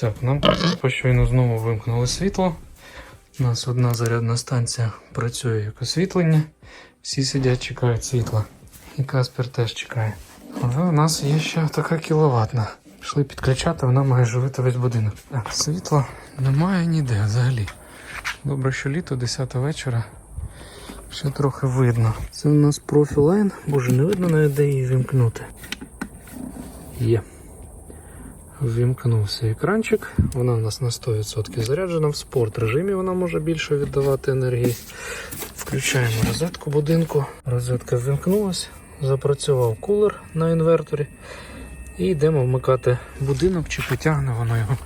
Так, нам щойно знову вимкнули світло. У нас одна зарядна станція працює як освітлення. Всі сидять, чекають світла. І Каспер теж чекає. Але у нас є ще така кіловатна. Пішли підключати, вона має живити весь будинок. Так, світла немає ніде взагалі. Добре, що літо, 10 вечора. Ще трохи видно. Це у нас профілайн. Боже, не видно навіть де її вімкнути. Є. Вімкнувся екранчик. Вона у нас на 100% заряджена в спорт режимі. Вона може більше віддавати енергії. Включаємо розетку будинку. Розетка ввімкнулась, запрацював кулер на інверторі. І йдемо вмикати будинок, чи потягне воно його,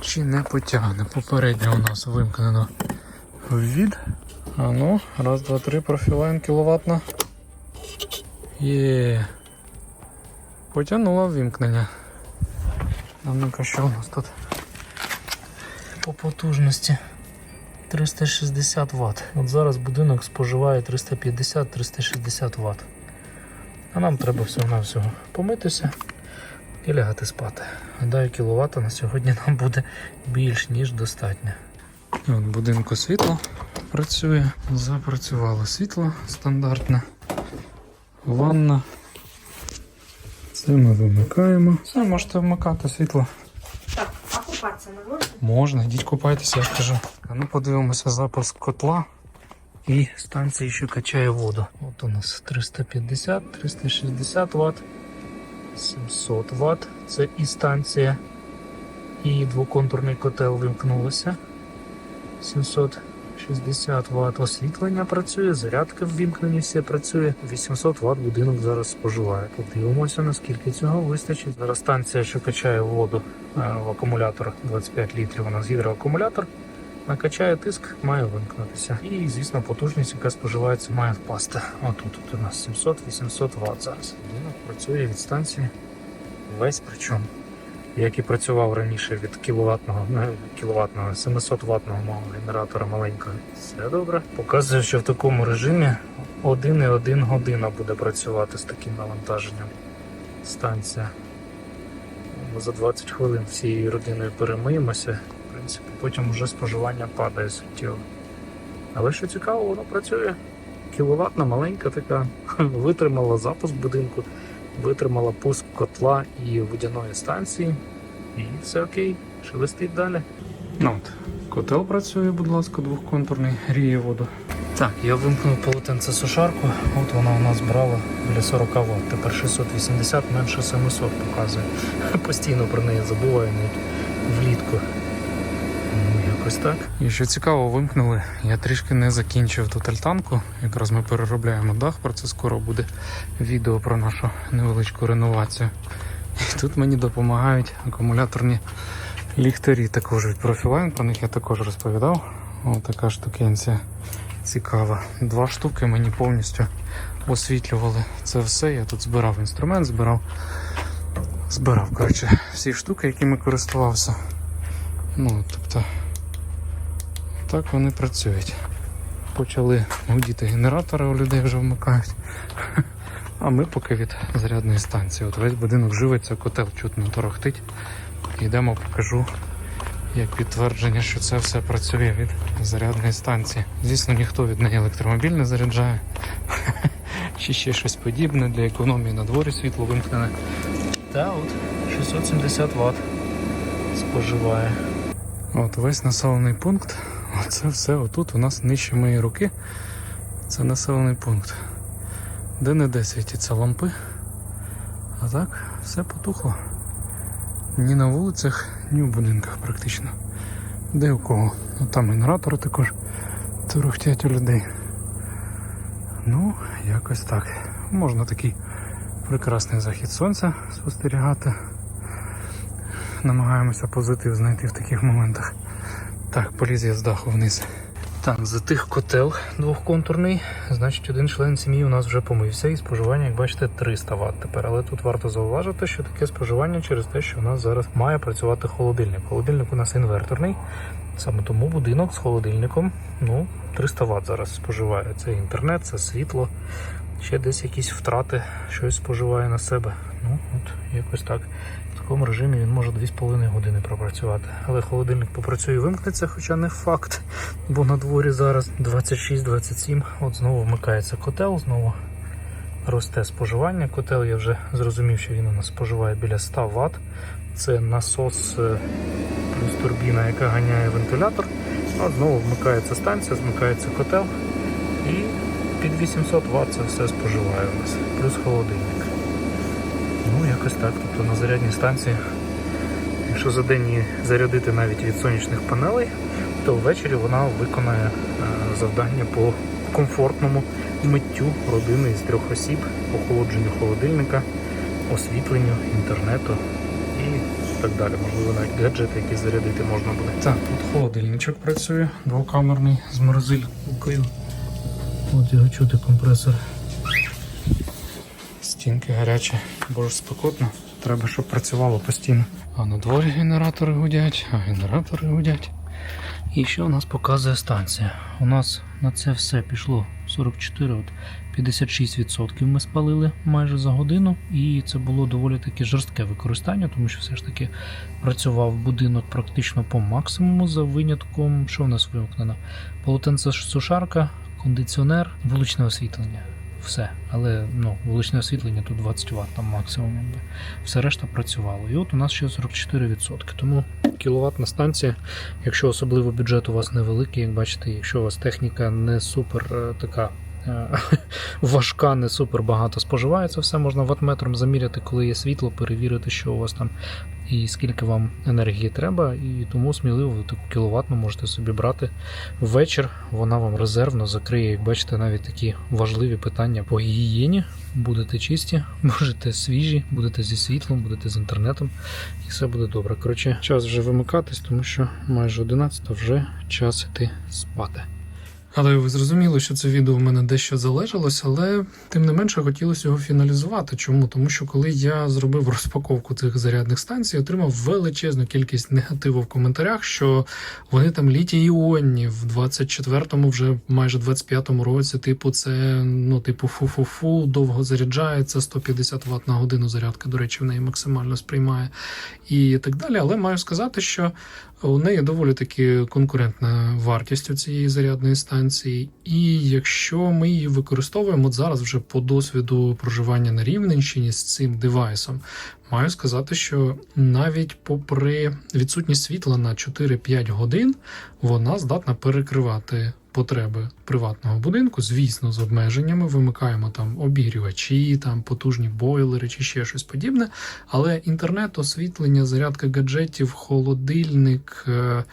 чи не потягне. Попередньо у нас вимкнено ввід. А ну, раз, два, три, профілайн кіловатна. Є. Потягнула ввімкнення. А ну-ка, що у нас тут? По потужності 360 Вт. От зараз будинок споживає 350-360 Вт. А нам треба всього-навсього помитися і лягати спати. Гадаю, кіловат на сьогодні нам буде більш ніж достатньо. От будинку світло працює. Запрацювало світло стандартне. Ванна. Це ми вимикаємо. Все, можете вмикати світло. Так, а купатися не можна? Можна, йдіть купайтеся, я ж кажу. А ну подивимося запуск котла. І станція ще качає воду. От у нас 350, 360 Вт, 700 Вт. Це і станція. І двоконтурний котел вимкнулося. 760 Вт освітлення працює, зарядка ввімкнені все працює. 800 Вт будинок зараз споживає. Подивимося, наскільки цього вистачить. Зараз станція, що качає воду е, в акумулятор 25 літрів. У нас гідроакумулятор. Накачає тиск, має вимкнутися. І, звісно, потужність, яка споживається, має впасти. Отут тут у нас 700-800 Вт зараз. Будинок працює від станції весь причому. Як і працював раніше від кіловатного, не кіловатного, 700 ваттного мого генератора маленького. Все добре. Показує, що в такому режимі 1,1 година буде працювати з таким навантаженням станція. Ми за 20 хвилин всією родиною перемиємося. В принципі, потім вже споживання падає суттєво. Але що цікаво, воно працює. Кіловатна, маленька така, витримала запуск будинку, витримала пуск котла і водяної станції. І все окей, шелестить далі. Ну от, котел працює, будь ласка, двохконтурний, гріє воду. Так, я вимкнув полотенце сушарку, от вона у нас брала біля 40 Вт. Тепер 680 менше 700 показує. Постійно про неї забуваю навіть влітку. Якось так. І що цікаво, вимкнули. Я трішки не закінчив тут альтанку. Якраз ми переробляємо дах, про це скоро буде відео про нашу невеличку реновацію. І тут мені допомагають акумуляторні ліхтарі також від Profiline, про них я також розповідав. Ось така штукенція цікава. Два штуки мені повністю освітлювали це все. Я тут збирав інструмент, збирав, збирав коротше, всі штуки, якими користувався. Ну, тобто, так вони працюють. Почали гудіти генератори, у людей вже вмикають. А ми поки від зарядної станції. От весь будинок живиться, котел чутно торохтить. Йдемо, покажу як підтвердження, що це все працює від зарядної станції. Звісно, ніхто від неї електромобіль не заряджає. Чи ще щось подібне для економії на дворі світло вимкнене. Та от 670 Вт споживає. От весь населений пункт. Оце все отут у нас нижче моєї руки. Це населений пункт. Де не де світяться лампи. А так, все потухло. Ні на вулицях, ні в будинках практично. Де у кого? Ну там генератори також торохтять у людей. Ну, якось так. Можна такий прекрасний захід сонця спостерігати. Намагаємося позитив знайти в таких моментах. Так, поліз я з даху вниз. Так, затих котел двохконтурний. Значить, один член сім'ї у нас вже помився і споживання, як бачите, 300 Вт тепер. Але тут варто зауважити, що таке споживання через те, що у нас зараз має працювати холодильник. Холодильник у нас інверторний. Саме тому будинок з холодильником ну, 300 Вт зараз споживає. Це інтернет, це світло, ще десь якісь втрати, щось споживає на себе. Ну, от якось так. Такому режимі він може 2,5 години пропрацювати. Але холодильник попрацює і вимкнеться, хоча не факт, бо на дворі зараз 26-27. От знову вмикається котел, знову росте споживання. Котел я вже зрозумів, що він у нас споживає біля 100 Вт. Це насос е, плюс турбіна, яка ганяє вентилятор. От знову вмикається станція, змикається котел і під 800 Вт це все споживає у нас, плюс холодильник. Ну, якось так. Тобто на зарядній станції, якщо за день її зарядити навіть від сонячних панелей, то ввечері вона виконає е, завдання по комфортному миттю родини із трьох осіб, охолодженню холодильника, освітленню, інтернету і так далі. Можливо, навіть гаджети, які зарядити можна буде. Так, тут холодильничок працює, двокамерний з морозилькою. От його чути компресор. Стінки гарячі, бо ж спекотно. Треба, щоб працювало постійно. А на дворі генератори гудять, а генератори гудять. І що у нас показує станція? У нас на це все пішло 44, от 56% ми спалили майже за годину, і це було доволі таки жорстке використання, тому що все ж таки працював будинок практично по максимуму за винятком. Що в нас вимкнено? Полотенце сушарка, кондиціонер, вуличне освітлення. Все, але ну, вуличне освітлення тут 20 Вт там максимум. Якби. Все решта працювало. І от у нас ще 44%. Тому кіловатна станція, якщо особливо бюджет у вас невеликий, як бачите, якщо у вас техніка не супер е, така. Е, Важка, не супер багато споживає це все можна ватметром заміряти, коли є світло, перевірити, що у вас там і скільки вам енергії треба. І тому сміливо ви таку кіловатну можете собі брати ввечір. Вона вам резервно закриє, як бачите, навіть такі важливі питання по гігієні. Будете чисті, будете свіжі, будете зі світлом, будете з інтернетом, і все буде добре. Коротше, час вже вимикатись, тому що майже 11 вже час іти спати. Але ви зрозуміли, що це відео в мене дещо залежалось, але тим не менше хотілося його фіналізувати. Чому? Тому що коли я зробив розпаковку цих зарядних станцій, отримав величезну кількість негативу в коментарях, що вони там літій іонні в 24-му, вже майже 25-му році. Типу, це ну, типу, фу-фу-фу, довго заряджається, 150 Вт на годину зарядка, до речі, в неї максимально сприймає і так далі. Але маю сказати, що у неї доволі таки конкурентна вартість у цієї зарядної станції. І якщо ми її використовуємо от зараз вже по досвіду проживання на Рівненщині з цим девайсом, маю сказати, що навіть попри відсутність світла на 4-5 годин, вона здатна перекривати. Потреби приватного будинку, звісно, з обмеженнями вимикаємо там обігрівачі, там потужні бойлери чи ще щось подібне. Але інтернет, освітлення, зарядка гаджетів, холодильник, е,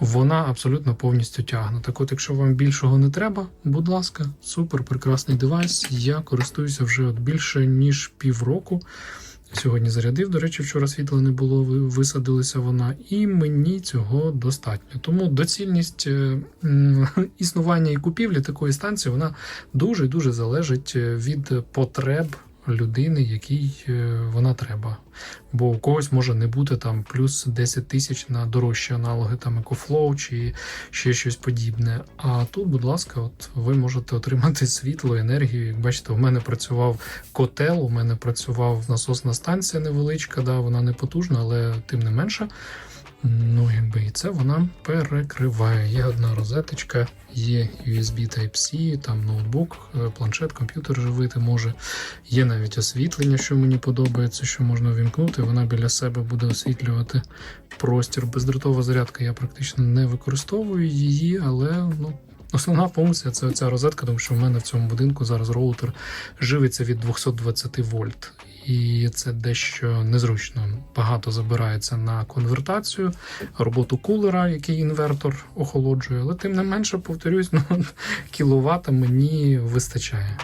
вона абсолютно повністю тягне. Так от, якщо вам більшого не треба, будь ласка, супер прекрасний девайс. Я користуюся вже от більше ніж півроку. Сьогодні зарядив, до речі, вчора світла не було, ви- висадилася вона, і мені цього достатньо. Тому доцільність е, існування і купівлі такої станції вона дуже дуже залежить е, від потреб людини, якій е, вона треба. Бо у когось може не бути там плюс 10 тисяч на дорожчі аналоги, там EcoFlow чи ще щось подібне. А тут, будь ласка, от ви можете отримати світло, енергію. Як бачите, у мене працював котел, у мене працював насосна станція невеличка, да, вона не потужна, але тим не менше. Ну, якби і це вона перекриває. Є одна розеточка, є USB Type-C, там ноутбук, е, планшет, комп'ютер живити може. Є навіть освітлення, що мені подобається, що можна вімкнути. Вона біля себе буде освітлювати простір. Бездротова зарядка я практично не використовую її, але ну. Основна функція це ця розетка, тому що в мене в цьому будинку зараз роутер живиться від 220 вольт. І це дещо незручно. Багато забирається на конвертацію, роботу кулера, який інвертор охолоджує, але тим не менше, повторюсь, ну, кіловата мені вистачає.